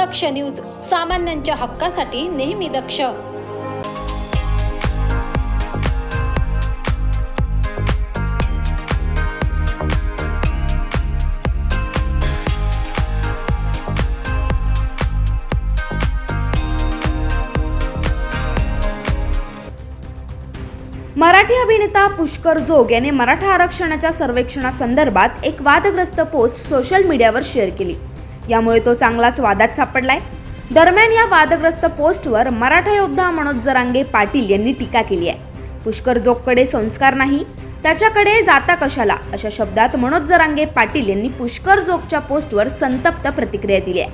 दक्ष news सामान्यांच्या हक्कासाठी नेहमी दक्ष. मराठी अभिनेता पुष्कर जोग याने मराठा आरक्षणाच्या सर्वेक्षणासंदर्भात एक वादग्रस्त पोस्ट सोशल मीडियावर शेअर केली. यामुळे तो चांगलाच वादात सापडलाय. दरम्यान या वादग्रस्त पोस्टवर मराठा योद्धा मनोज जरांगे पाटील यांनी टीका केली आहे. पुष्कर जोगकडे संस्कार नाही त्याच्याकडे जाता कशाला? अशा शब्दात मनोज जरांगे पाटील यांनी पुष्कर जोगच्या पोस्टवर संतप्त प्रतिक्रिया दिली आहे.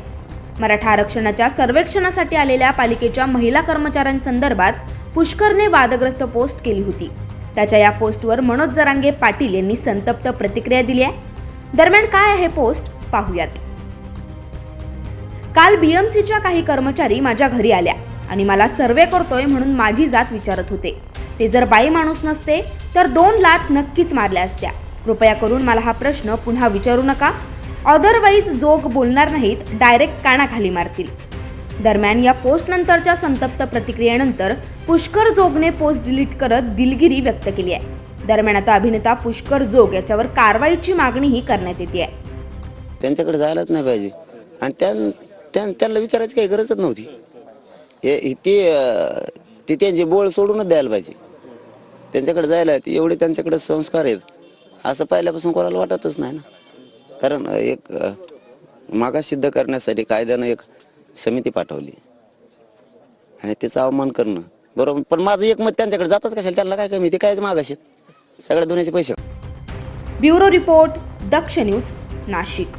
मराठा आरक्षणाच्या सर्वेक्षणासाठी आलेल्या पालिकेच्या महिला कर्मचाऱ्यांसंदर्भात पुष्करने वादग्रस्त पोस्ट केली होती. त्याच्या या पोस्टवर मनोज जरांगे पाटील यांनी संतप्त प्रतिक्रिया दिली आहे. दरम्यान काय आहे पोस्ट? पाहूयात. काल बीएमसीच्या काही कर्मचारी माझ्या घरी आल्या आणि मला सर्वे करतोय म्हणून माझी जात विचारत होते. ते जर बाई माणूस नसते तर दोन लात नक्कीच मारल्या असत्या. कृपया करून मला हा प्रश्न पुन्हा विचारू नका. अदरवाईज जोग बोलणार नाहीत डायरेक्ट कानाखाली मारतील. दरम्यान या पोस्टनंतरच्या संतप्त प्रतिक्रियेनंतर पुष्कर जोगने पोस्ट डिलीट करत दिलगिरी व्यक्त केली आहे. दरम्यान आता अभिनेता पुष्कर जोग याच्यावर कारवाईची मागणीही करण्यात येते आहे. त्यांच्याकडे जायलाच नाही पाहिजे. आणि त्या त्यांना विचारायची काही गरजच नव्हती. हे ते ते त्यांचे बोळ सोडूनच द्यायला पाहिजे. त्यांच्याकडे जायला एवढे त्यांच्याकडे संस्कार आहेत. असं पाहिल्यापासून कोणाला वाटतच नाही ना. कारण एक मागा सिद्ध करण्यासाठी कायद्यानं एक समिती पाठवली. आणि त्याचं अवमान करणं. बरोबर? पण माझं एक मत त्यांच्याकडे जातच कशाला? त्यांना काय कमी? ते काय मागास सगळ्या दोन्हीचे पैसे. Bureau report Daksh news Nashik.